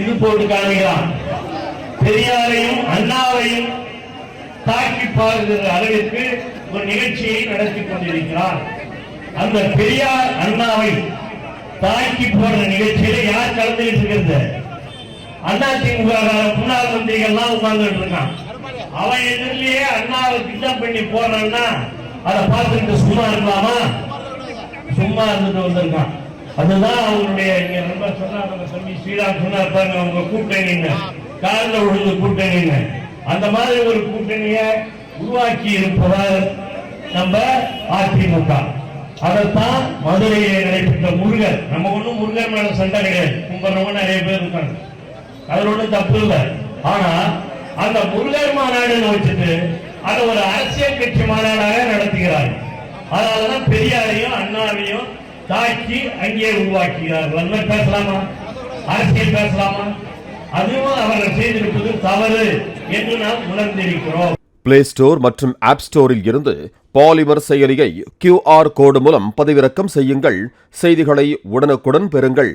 இது போட்டு காணுகிறான். பெரியாரையும் அண்ணாவையும் தாக்கி பாருகிற அளவிற்கு ஒரு நிகழ்ச்சியை நடத்தி கொண்டிருக்கிறார். அந்த பெரியார் அண்ணாவை தாக்கி போடுற நிகழ்ச்சியில யார் கலந்துகிட்டு இருக்கிறது அதிமுக முன்னாள் மந்திரிகள்லாம் உட்கார்ந்துட்டு இருக்கான் அவன் எதிரிலேயே அண்ணாவை கிண்டப் பண்ணி போறான்னா அதை பார்த்துட்டு சும்மா இருக்கலாமா? சும்மா இருந்துட்டு வந்திருக்கான். அதுதான் அவங்களுடைய இங்க ரொம்ப சொன்னா நம்ம தம்பி ஸ்ரீராம் சொன்னார் பாருங்க அவங்க கூட்டணின்னு காலில் விழுந்து கூட்டணின்னு அந்த மாதிரி ஒரு கூட்டணியை உருவாக்கி இருப்பவர் நம்ம அதிமுக. அதைத்தான் மதுரையிலே நடைபெற்ற முருகர். நம்ம ஒண்ணும் முருகர் மேல சண்டை கிடையாது. கும்பிடுறவங்க நிறைய பேர் இருக்காங்க. அதுல ஒண்ணும் தப்பு இல்லை. ஆனா அந்த முருகர் மாநாடுன்னு வச்சுட்டு அதை ஒரு அரசியல் கட்சி மாநாடாக நடத்துகிறார். அதனாலதான் பெரியாரையும் தாக்கி அங்கே உருவாக்குகிறார்கள் அந்த பேசலாமா? அரசியல் பேசலாமா? அதுவும் அவர்கள் செய்திருப்பது தவறு என்று நாம் உணர்ந்திருக்கிறோம். பிளே ஸ்டோர் மற்றும் ஆப் ஸ்டோரில் இருந்து பாலிமர் செயலியை கியூஆர் கோடு மூலம் பதிவிறக்கம் செய்யுங்கள். செய்திகளை உடனுக்குடன் பெறுங்கள்.